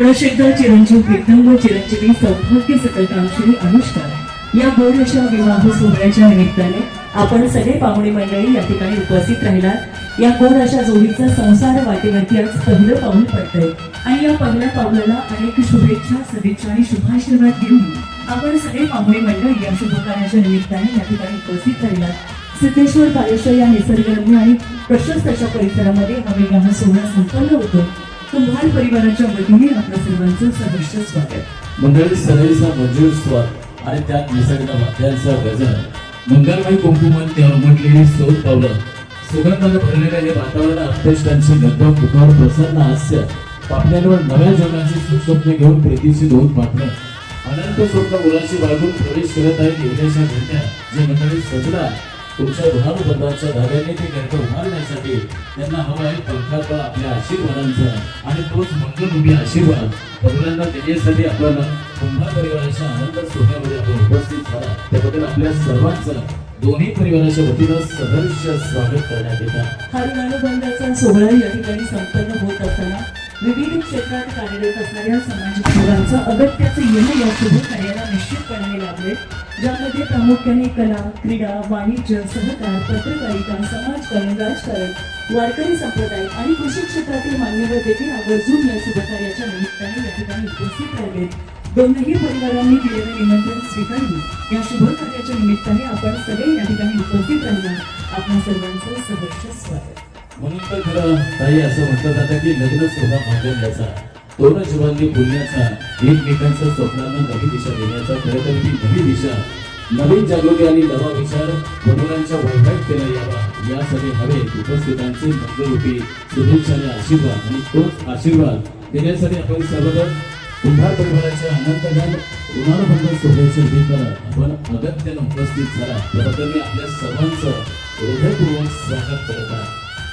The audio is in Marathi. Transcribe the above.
प्रसिद्ध चिरंजीव प्रीतंग चिरंजीवी सौभाग्य सकलकांक्षी अनुष्का या गोड अशा विवाह सोहळ्याच्या निमित्ताने आपण सगळे पाहुणे मंडळी या ठिकाणी उपस्थित राहिलात. या गोड अशा जोडीचा संसार वाटेवरती आज पहिलं पाऊल पडतंय. आणि या पहिल्या पावलाला अनेक शुभेच्छा सदिच्छा आणि शुभाशीर्वाद देऊन आपण सगळे पाहुणे मंडळी या शुभकार्याच्या निमित्ताने या ठिकाणी उपस्थित राहिलात. सिद्धेश्वर कालेश्वर या निसर्गरम्य आणि प्रशस्त अशा परिसरामध्ये हा विवाह सोहळा संपन्न होतो. कुंभार परिवाराच्या वतीने आपल्या सर्वांचं सहर्ष स्वागत. मंडळी सदैचा मंजूर स्वाद आणि त्यात निसर्ग वाद्यांचा गजर. मंगलमय कुंकुमात त्या उमटलेली सोद पावलं. सुगंधानं भरलेलं हे वातावरण अत्यष्टांची नद्य मुखावर प्रसन्न हास्य. पापण्यांवर नव्या जीवनाची सुस्वप्ने घेऊन प्रीतीची दोन पाठवण अनंत स्वप्न मुलाशी बाळगून प्रवेश करत आहे देवल्याच्या घंट्या जे मंडळी सजला तुमच्या ऋणानुबंधाच्या धाग्याने ते घरटं उभारण्यासाठी त्यांना हवं आहे पंखाचा आपल्या आशीर्वादांचा. आणि तोच मंगलभूमी आशीर्वाद. मुलांना देण्यासाठी आपल्याला कुंभा परिवाराच्या आनंद सोहळ्यामध्ये आपण उपस्थित झाला. त्याबद्दल आपल्या सर्वांचं दोन्ही परिवाराच्या वतीनं सहर्ष स्वागत करण्यात येतात हा ऋणानुबंधाचा सोहळा या ठिकाणी संपन्न होत असताना विविध क्षेत्रात कार्यरत असणाऱ्या सामाजिक सेवांचं अगत्याचे येणं या शुभ कार्याला निश्चितपणाने लाभले ज्यामध्ये प्रामुख्याने कला क्रीडा वाणिज्य सहकार पत्रकारिता समाजकारण राजकारण वारकरी संप्रदाय आणि कृषी क्षेत्रातील मान्यवर देखील आवर्जून या शुभकार्याच्या निमित्ताने या ठिकाणी उपस्थित राहिले. दोनही परिवारांनी दिलेलं निमंत्रण स्वीकारून या शुभ कार्याच्या निमित्ताने आपण सगळे या ठिकाणी उपस्थित राहणार. आपल्या सर्वांचं सहर्ष स्वागत. म्हणून तर खरं ताई असं म्हटलं जातं की लग्न सोहळा मागवल्याचा दोन जीवांनी बोलण्याचा एकमेकांच्या स्वप्नांना नवी दिशा देण्याचा खरं तर ती नवी दिशा. नवीन जागृती आणि नवा विचार मुलांच्या वैभव केला यावा यासाठी हवे उपस्थितांचे मंगलरूपी शुभेच्छा आणि आशीर्वाद आणि तोच आशीर्वाद देण्यासाठी आपण सर्वजण कुंभार परिवाराच्या अनंतगण ऋणानुबंध सोहळ्याचे करा. आपण अगत्यानं उपस्थित झाला. त्याबद्दल मी आपल्या सर्वांचं हृदयपूर्वक स्वागत करत आहे.